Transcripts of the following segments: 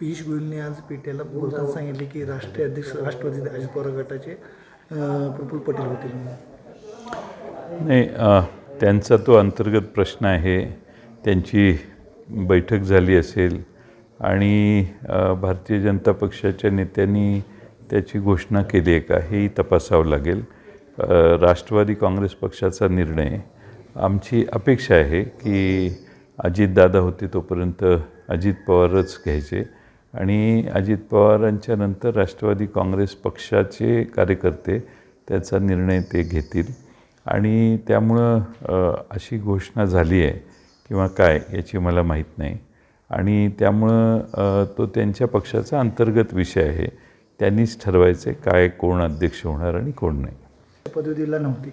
पियुष गोयलने आज पेट्याला बोलताना सांगितले की राष्ट्रीय अध्यक्ष राष्ट्रवादी अजित पवार गटाचे प्रफुल्ल पटेल होतील नाही त्यांचा तो अंतर्गत प्रश्न आहे. त्यांची बैठक झाली असेल आणि भारतीय जनता पक्षाच्या नेत्यांनी त्याची घोषणा केली आहे का हेही तपासावं लागेल. राष्ट्रवादी काँग्रेस पक्षाचा निर्णय आमची अपेक्षा आहे की अजितदादा होते तोपर्यंत अजित पवारच घ्यायचे. आणि अजित पवारांच्या नंतर राष्ट्रवादी काँग्रेस पक्षाचे कार्यकर्ते त्याचा निर्णय ते घेतील. आणि त्यामुळं अशी घोषणा झाली आहे किंवा काय याची मला माहीत नाही. आणि त्यामुळं तो त्यांच्या पक्षाचा अंतर्गत विषय आहे. त्यांनीच ठरवायचं आहे काय कोण अध्यक्ष होणार आणि कोण नाही. पदवी दिला नव्हती.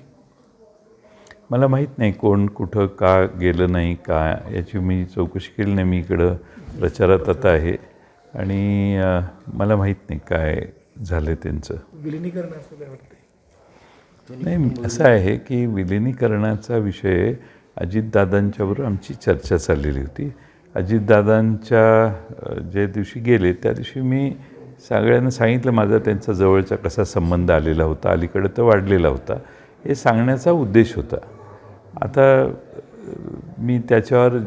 मला माहीत नाही कोण कुठं का गेलं नाही का याची मी चौकशी केली नाही मी इकडं. प्रचारात आता आहे. आणि मला माहीत नाही काय झालं त्यांचं. विलिनीकरण असं काय नाही असं आहे की विलिनीकरणाचा विषय अजितदादांच्याबरोबर आमची चर्चा चाललेली होती. अजितदादांच्या ज्या दिवशी गेले त्या दिवशी मी सगळ्यांना सांगितलं माझा त्यांचा जवळचा कसा संबंध आलेला होता अलीकडे तर वाढलेला होता. हे सांगण्याचा उद्देश होता. आता मी त्याच्यावर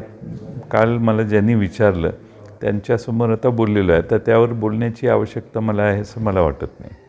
काल मला ज्यांनी विचारलं त्यांच्यासमोर आता बोललेलो आहे. तर त्यावर बोलण्याची आवश्यकता मला आहे असं मला वाटत नाही.